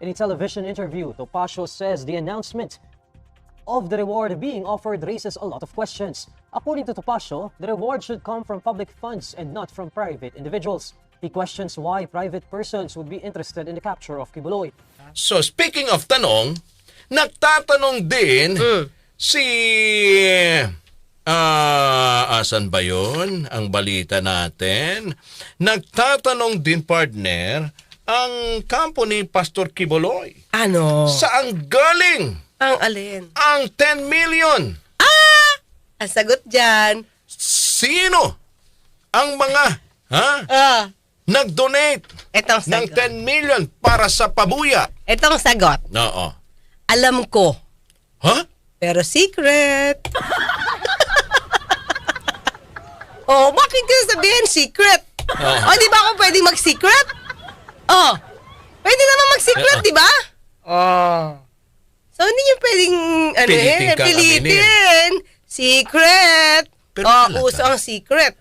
In a television interview, Topacio says the announcement of the reward being offered raises a lot of questions. According to Topacio, the reward should come from public funds and not from private individuals. He questions why private persons would be interested in the capture of Kibuloy. So speaking of tanong, nagtatanong din mm. si ah asan ba 'yon? Ang balita natin. Nagtatanong din partner ang kampo ni Pastor Kiboloy. Ano? Saan galing Ang alin? ang 10 million? Ang sagot dyan, Sino ang mga ha, ah, nag-donate etong ng sagot. 10 million para sa pabuya? Etong sagot, Oo. alam ko, Ha? pero secret. oh, bakit ka sabihin secret? Oo. Oh, di ba ako pwedeng mag-secret? Oh, pwede naman mag-secret, Oo. di ba? Oh. So, hindi niyo pwedeng, ano Pilitin eh, pilitin. Secret. Pero oh, uso ang secret.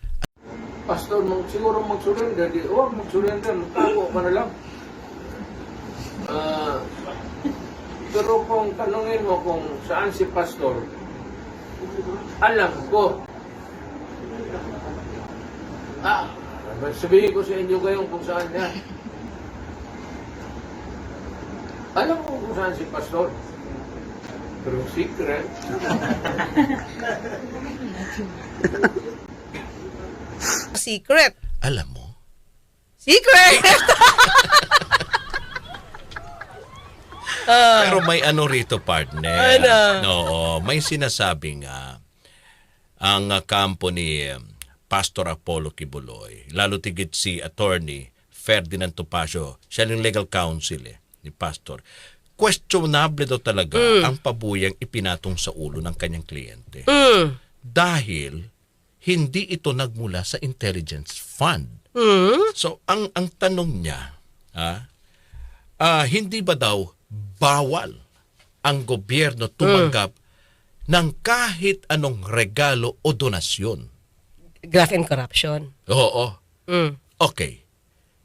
Pastor, mag, siguro mag-surrender. Di, huwag mag-surrender. Magtago ka na lang. Ah, pero kung tanungin mo kung saan si Pastor, alam ko. Ah, sabihin ko sa inyo ngayon kung saan niya. Alam ko kung saan si Pastor. Pero secret. Secret. Alam mo, Secret! Ah, Pero may ano rito, partner. Ano? Oo, may sinasabi nga ang uh, kampo ni um, Pastor Apollo Kibuloy, lalo tigit si attorney Ferdinand Topacio, siya yung legal counsel eh, ni Pastor. Questionable daw talaga ang pabuyang ipinatong sa ulo ng kanyang kliyente. mm. Dahil hindi ito nagmula sa intelligence fund. Mm. So, ang ang tanong niya, ah, ah, hindi ba daw bawal ang gobyerno tumanggap ng kahit anong regalo o donasyon? Graft and corruption. Oo. Mm. Okay.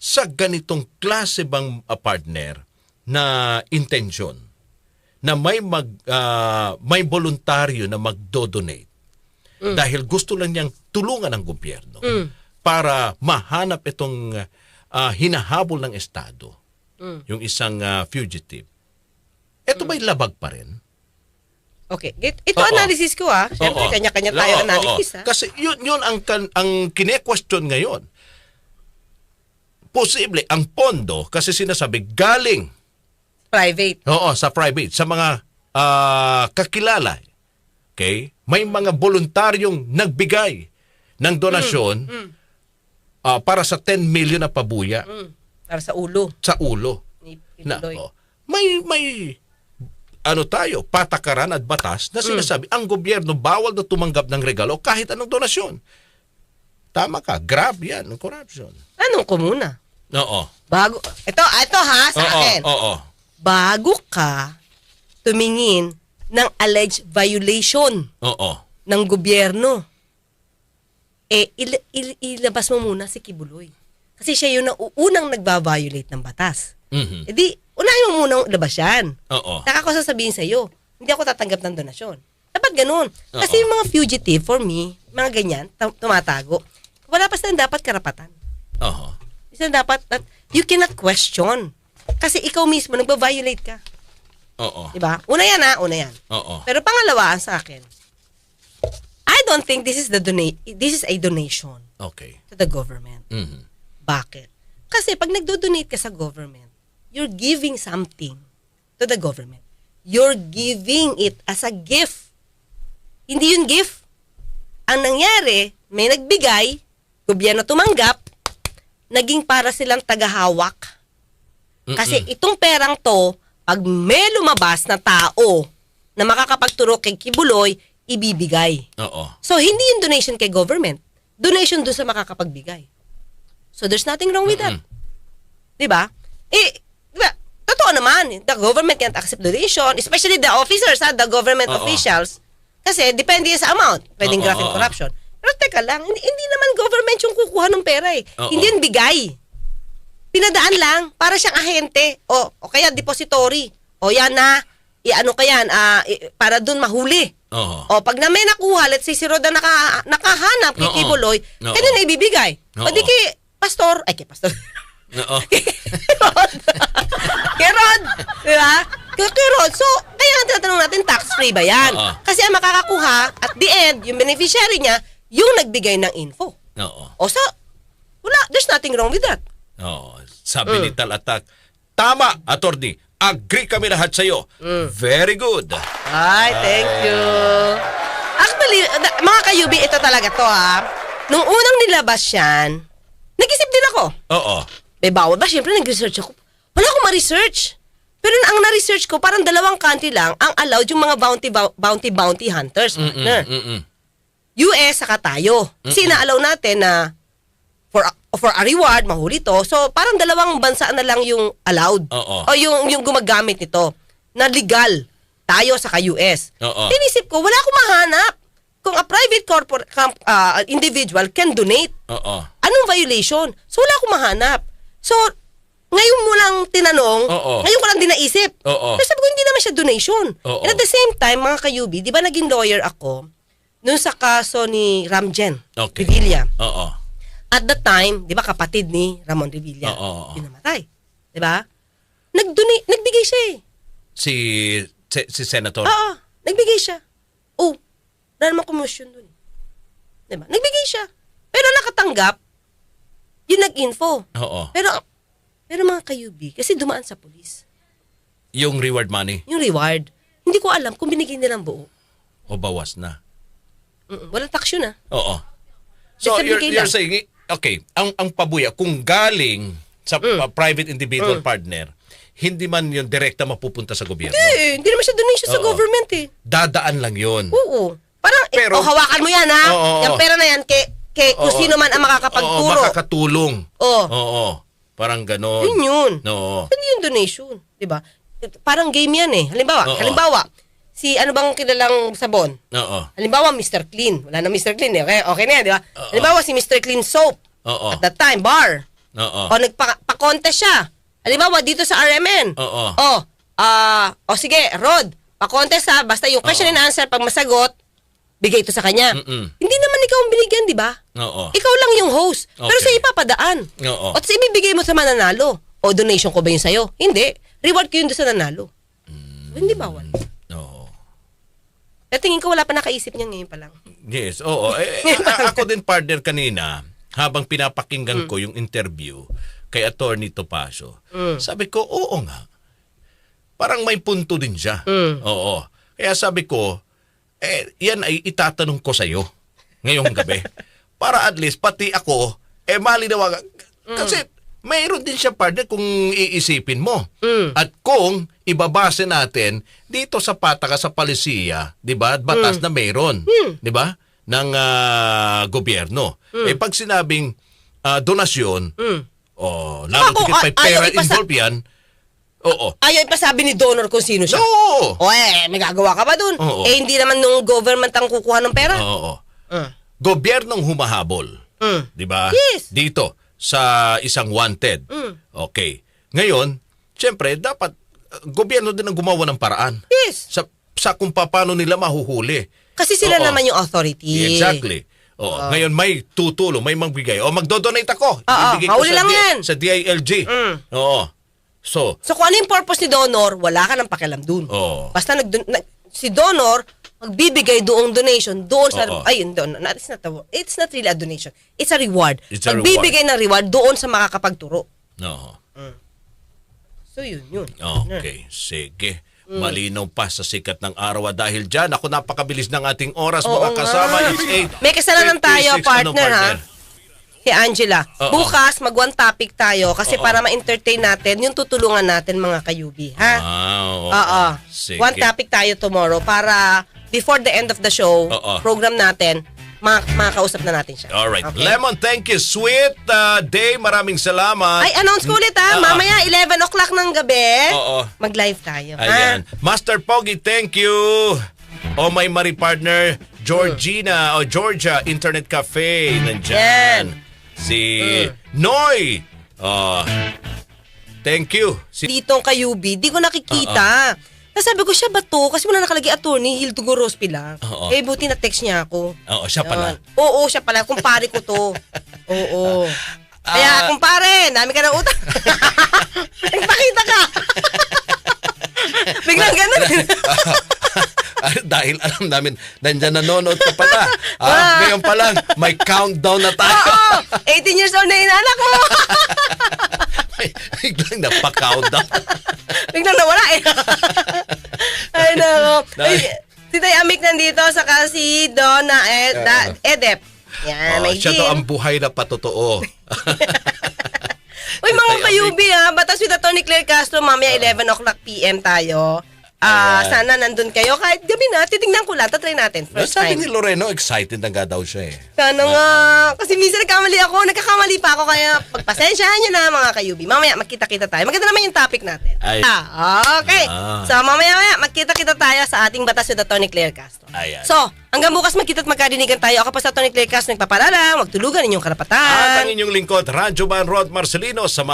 Sa ganitong klase bang ah, partner na intensyon na may mag ah, may voluntaryo na magdo-donate dahil gusto lang niyang tulungan ng gobyerno para mahanap itong ah, hinahabol ng estado yung isang ah, fugitive ito ba'y labag pa rin? Okay. It- Ito Oo. analysis ko ah. Siyempre, Oo. kanya-kanya tayo Oo, analysis ah. Kasi yun, yun ang, kan- ang kine-question ngayon. Posible, ang pondo, kasi sinasabi, galing Private. Oo, sa private, sa mga ah, kakilala. Okay? May mga voluntaryong nagbigay ng donasyon ah, para sa 10 million na pabuya Mm. Para sa ulo. sa ulo. Ni Na, Piloy. oh, may may ano tayo, patakaran at batas na sinasabi ang gobyerno bawal na tumanggap ng regalo kahit anong donasyon. Tama ka, grab yan, ang corruption. Tanong ko muna. Oo. Bago, ito, ito ha, sa Oo, akin. oo. Bago ka tumingin ng alleged violation Oo. ng gobyerno, eh, il- il- ilabas mo muna si Kibuloy. Kasi siya yung na- unang nagba-violate ng batas. Mhm. E di, unahin mo munang labas yan. Oo. Saka ako sasabihin sa'yo, hindi ako tatanggap ng donasyon. Dapat ganun. Kasi Oo. yung mga fugitive, for me, mga ganyan, tumatago, wala pa silang dapat karapatan. Oo. Isa dapat, at you cannot question. Kasi ikaw mismo, nagba-violate ka. Oo. Diba? Una yan ha, una yan. Oo. Pero pangalawa, ang sa akin, I don't think this is the donate this is a donation Okay. to the government. Mhm. Bakit? Kasi pag nagdo-donate ka sa government, you're giving something to the government. You're giving it as a gift. Hindi yun gift. Ang nangyari, may nagbigay, gobyerno tumanggap, naging para silang tagahawak. Kasi itong perang to, pag may lumabas na tao na makakapagturo kay Kibuloy, ibibigay. Oo. So, hindi yung donation kay government. Donation doon sa makakapagbigay. So, there's nothing wrong with that. Di ba? Eh, di ba? Totoo naman, the government can't accept donation, especially the officers, ha, the government Oo. officials. Kasi, depende sa amount. Pwedeng Oo, graft and oo. corruption. Pero teka lang, hindi, hindi naman government kukuha ng pera eh. Oo. Hindi yun bigay. Pinadaan lang para siyang ahente o, o kaya depository. O yan na, i-ano ka yan, ah, i- para dun mahuli. Oo. O pag na may nakuha, let's say si Roda naka, nakahanap kay Oo. Kibuloy, Oo. kanya na ibibigay. O di Oo. kay Pastor, ay kay Pastor, Oo. kay Rod, di ba? Kay, kay Rod. So, kaya nga tinatanong natin, tax-free ba yan? Oo. Kasi ang makakakuha, at the end, yung beneficiary niya, yung nagbigay ng info. Oo. O sa, wala, there's nothing wrong with that. Oo. Sabi ni Tal Attack, tama, attorney. Agree kami lahat sa iyo. Very good. Ay, thank you. Actually, na- mga kayubi, ito talaga to ha. Nung unang nilabas yan, nag-isip din ako. Oo. May bawal ba? Siyempre, nag-research ako. Wala akong ma-research. Pero ang na-research ko, parang dalawang country lang ang allowed yung mga bounty bounty bounty hunters, partner. Mm-mm. US saka tayo. Kasi na-allow natin na for a, for a reward, mahuli to. So, parang dalawang bansa na lang yung allowed. Oo. O yung, yung gumagamit nito. Na legal. Tayo sa US. Oo. Tinisip ko, wala akong mahanap. Kung a private corporate individual can donate, Oo. anong violation? So, wala akong mahanap. So, ngayon mo lang tinanong, Oo. ngayon ko lang din naisip. Oo. Pero sabi ko, hindi naman siya donation. Oo. And at the same time, mga kayubi, di ba naging lawyer ako nung sa kaso ni Ramjen Okay. Revilla. Oo. At the time, di ba kapatid ni Ramon Revilla, Oo, oo. pinamatay. Di ba? Nag-donate, nagbigay siya eh. Si, si, si Senator. Oo, nagbigay siya. Oh, wala namang commotion dun. Di ba? Nagbigay siya. Pero nakatanggap, yung nag-info. Oo. Pero, pero mga kayubi, kasi dumaan sa polis. Yung reward money Yung reward, hindi ko alam kung binigay nilang buo. o bawas na. Mm-mm, walang tax yun ah. Oo. So, Basta you're, you're lang. saying, okay, ang, ang pabuya, kung galing sa Mm. uh, private individual partner, hindi man yun direkta mapupunta sa gobyerno. Eh, hindi naman siya donation sa Oo. government eh. Dadaan lang yun. Oo. Parang, eh, Pero- oh, hawakan mo yan ha. Oo, oo, yung oo. pera na yan, kay, kay kung Oo. sino man ang Oo, makakapagturo. makakatulong. Oo. Oo. Parang ganon. Yun yun. Oo. Hindi yung donation. Di ba? Parang game yan eh. Halimbawa, Oo. halimbawa, si ano bang kilalang sabon? Oo. Halimbawa, Mr. Clean. Wala na Mr. Clean eh. Okay, okay na yan, di ba? Oo. Halimbawa, si Mr. Clean Soap. Oo. At that time, bar. Oo. O nagpa-contest siya. Halimbawa, dito sa RMN. Oo. O, ah, o sige, Rod, pa-contest ha. Basta yung question and answer, pag masagot, bigay ito sa kanya. Mm-mm. Hindi naman ikaw ang binigyan, di ba? Oo. Ikaw lang yung host. Pero Okay. sa ipapadaan. Oo. O tapos ibibigay mo sa mananalo. O donation ko ba yun sa'yo? Hindi. Reward ko yun doon sa nanalo. So, hindi bawal. Oo. Pero tingin ko wala pa nakaisip niya ngayon pa lang. Yes, oo. Eh, eh, ako din partner kanina, habang pinapakinggan Mm. ko yung interview kay Attorney Topacio, Mm. sabi ko, oo nga. Parang may punto din siya. Mm. Oo. Kaya sabi ko, eh, yan ay itatanong ko sa'yo ngayong gabi. Para at least, pati ako, eh malinawagan. Mm. Kasi, mayroon din siya partner kung iisipin mo. Mm. At kung ibabase natin dito sa pataka sa palisiya, 'di ba? At batas Hmm. na mayroon, 'di ba? ng ah, gobyerno. Hmm. Eh pag sinabing ah, donasyon, Mm. oh, lalo tigit may ay- pera ipasa- involved yan. Oo. Ayaw ipasabi ni donor kung sino siya. Oo. O eh, may gagawa ka ba dun? Oo. Eh, hindi naman nung government ang kukuha ng pera. Oo. Mm. Gobyernong humahabol. Mm. 'Di ba? Yes. Dito sa isang wanted. Mm. Okay. Ngayon, siyempre dapat uh, gobyerno din ang gumawa ng paraan. Yes. Sa sa kung paano nila mahuhuli. Kasi sila Oo. naman yung authority. Exactly. Oo. Ngayon may tutulong, may magbigay. O magdo-donate ako. Oo, Ibibigay ko sa, lang yan. sa DILG. Mm. Oo. So, So kung ano yung purpose ni donor, wala ka ng pakialam dun. Oo. Basta nag, nag- si donor, magbibigay doong donation doon sa, Oo. ay, yun, doon, not, it's, not a, it's not really a donation. It's a reward. It's a magbibigay ng reward doon sa makakapagturo. oo. So yun, yun. Okay, sige. Malinaw pa sa sikat ng araw at dahil dyan, ako napakabilis ng ating oras Oo mga nga. kasama. It's eight, May kasalanan tayo, 56. partner, ha? Si Angela. Oo. Bukas, mag one topic tayo kasi Oo. para ma-entertain natin yung tutulungan natin mga kayubi, ha? Wow. Oo. Sige. One topic tayo tomorrow para before the end of the show, Oo. program natin, ma- makakausap na natin siya. Alright. Okay? Lemon, thank you. Sweet uh, day. Maraming salamat. Ay, announce ko ulit ha. Oo. Mamaya, 11 o'clock ng gabi. Oo. Mag-live tayo. ha? Ayan. Master Pogi, thank you. O my Mari partner, Georgina o Georgia Internet Cafe. Nandyan. Si Mm. Noy. Oh, thank you. Si Ditong kayubi, di ko nakikita. Tapos sabi ko, siya ba to? Kasi wala nakalagay attorney, Hildugo Rospi lang. Oo. Eh, buti na text niya ako. Oo, siya pala. Yan. Oo, siya pala. Kumpare ko to. Oo. Kaya, Ah. kumpare, dami ka ng utang. Nagpakita ka. Biglang ganun. Ah, dahil alam namin, nandyan nanonood ka pala. Ah, Ah. ngayon pa lang, may countdown na tayo. Oo, 18 years old na yung anak mo. May biglang napaka-countdown. Biglang nawala eh. Ay, nako. Si Tay Amik nandito, saka si Donna Ed, da- Edep. Yan, Oh, may siya to ang buhay na patotoo. Uy, mga Tay kayubi ha, batas with Attorney Claire Castro, mamaya 11 o'clock PM tayo. Ah, Ayan. sana nandun kayo. Kahit gabi na, titignan ko lang. Tatry natin. First Sabi ni time. Loreno, excited na nga daw siya eh. Sana nga. Kasi minsan nagkamali ako. Nagkakamali pa ako. Kaya pagpasensyahan nyo na mga kayubi. Mamaya magkita-kita tayo. Maganda naman yung topic natin. Ay. Ah, okay. Ah. So mamaya-maya magkita-kita tayo sa ating batas with Attorney Claire Castro. Ayan. So, hanggang bukas magkita at magkadinigan tayo. Ako pa sa Attorney Claire Castro nagpapalala. Huwag tulugan inyong karapatan. At ang inyong lingkod, Radyo Man Rod Marcelino sa